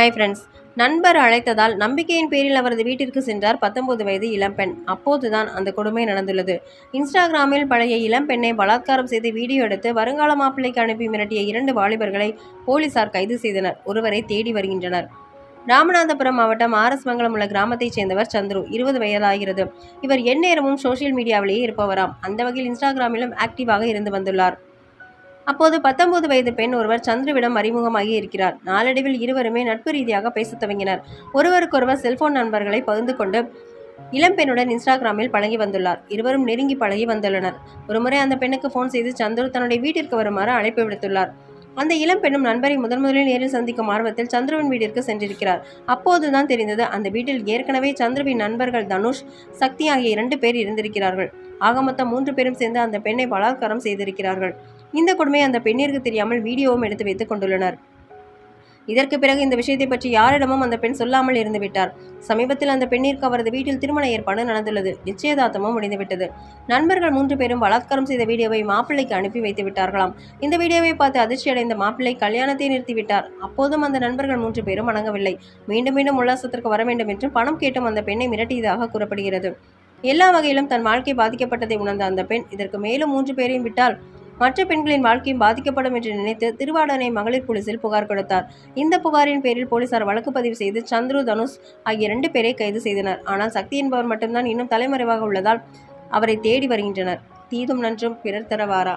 Hi friends நண்பர் அழைத்ததால் நம்பிக்கையின் பேரில் அவரது வீட்டிற்கு சென்றார் பத்தொன்பது வயது இளம்பெண் அப்போதுதான் அந்த கொடுமை நடந்துள்ளது. இன்ஸ்டாகிராமில் பழைய இளம்பெண்ணை பலாத்காரம் செய்து வீடியோ எடுத்து வருங்கால மாப்பிள்ளைக்கு அனுப்பி மிரட்டிய இரண்டு வாலிபர்களை போலீசார் கைது செய்தனர். ஒருவரை தேடி வருகின்றனர். ராமநாதபுரம் மாவட்டம் ஆரஸ்மங்கலம் உள்ள கிராமத்தைச் சேர்ந்தவர் சந்துரு. இருபது வயதாகிறது. இவர் எந்நேரமும் சோஷியல் மீடியாவிலேயே இருப்பவராம். அந்த வகையில் இன்ஸ்டாகிராமிலும் ஆக்டிவாக இருந்து வந்துள்ளார். அப்போது பத்தொன்பது வயது பெண் ஒருவர் சந்துருவிடம் அறிமுகமாகி இருக்கிறார். நாளடைவில் இருவருமே நட்பு ரீதியாக பேசத் துவங்கினர். ஒருவருக்கொருவர் செல்போன் நண்பர்களை பகிர்ந்து கொண்டு இளம்பெண்ணுடன் இன்ஸ்டாகிராமில் பழகி வந்துள்ளார். இருவரும் நெருங்கி பழகி வந்துள்ளனர். ஒருமுறை அந்த பெண்ணுக்கு ஃபோன் செய்து சந்துரு தன்னுடைய வீட்டிற்கு வருமாறு அழைப்பு விடுத்துள்ளார். அந்த இளம்பெண்ணும் நண்பரை முதன் முதலில் நேரில் சந்திக்கும் ஆர்வத்தில் சந்துருவின் வீட்டிற்கு சென்றிருக்கிறார். அப்போதுதான் தெரிந்தது அந்த வீட்டில் ஏற்கனவே சந்திரவின் நண்பர்கள் தனுஷ் சக்தி ஆகிய இரண்டு பேர் இருந்திருக்கிறார்கள். ஆக மொத்தம் மூன்று பேரும் சேர்ந்து அந்த பெண்ணை பலாத்காரம் செய்திருக்கிறார்கள். இந்த கொடுமை அந்த பெண்ணிற்கு தெரியாமல் வீடியோவும் எடுத்து வைத்துக் கொண்டுள்ளனர். இதற்கு பிறகு இந்த விஷயத்தை பற்றி யாரிடமும் அந்த பெண் சொல்லாமல் இருந்துவிட்டார் சமீபத்தில் அந்த பெண்ணிற்கு அவரது வீட்டில் திருமண ஏற்பாடு நடந்துள்ளது. நிச்சயதார்த்தமும் முடிந்துவிட்டது. நண்பர்கள் மூன்று பேரும் பலாத்காரம் செய்த வீடியோவை மாப்பிள்ளைக்கு அனுப்பி வைத்து விட்டார்களாம். இந்த வீடியோவை பார்த்து அதிர்ச்சியடைந்த மாப்பிள்ளை கல்யாணத்தை நிறுத்திவிட்டார். அப்போதும் அந்த நண்பர்கள் மூன்று பேரும் அணங்கவில்லை மீண்டும் மீண்டும் உல்லாசத்திற்கு வர வேண்டும் என்று பணம் கேட்டும் அந்த பெண்ணை மிரட்டியதாக கூறப்படுகிறது. எல்லா வகையிலும் தன் வாழ்க்கை பாதிக்கப்பட்டதை உணர்ந்த அந்த பெண் இதற்கு மேலும் மூன்று பேரையும் விட்டால் மற்ற பெண்களின் வாழ்க்கையும் பாதிக்கப்படும் என்று நினைத்து திருவாடனை மகளிர் போலீசில் புகார் கொடுத்தார். இந்த புகாரின் பேரில் போலீசார் வழக்கு பதிவு செய்து சந்துரு தனுஷ் ஆகிய இரண்டு பேரை கைது செய்தனர். ஆனால் சக்தி என்பவர் மட்டும்தான் இன்னும் தலைமறைவாக உள்ளதால் அவரை தேடி வருகின்றனர். தீதும் நன்றும் பிறர் தரவாரா?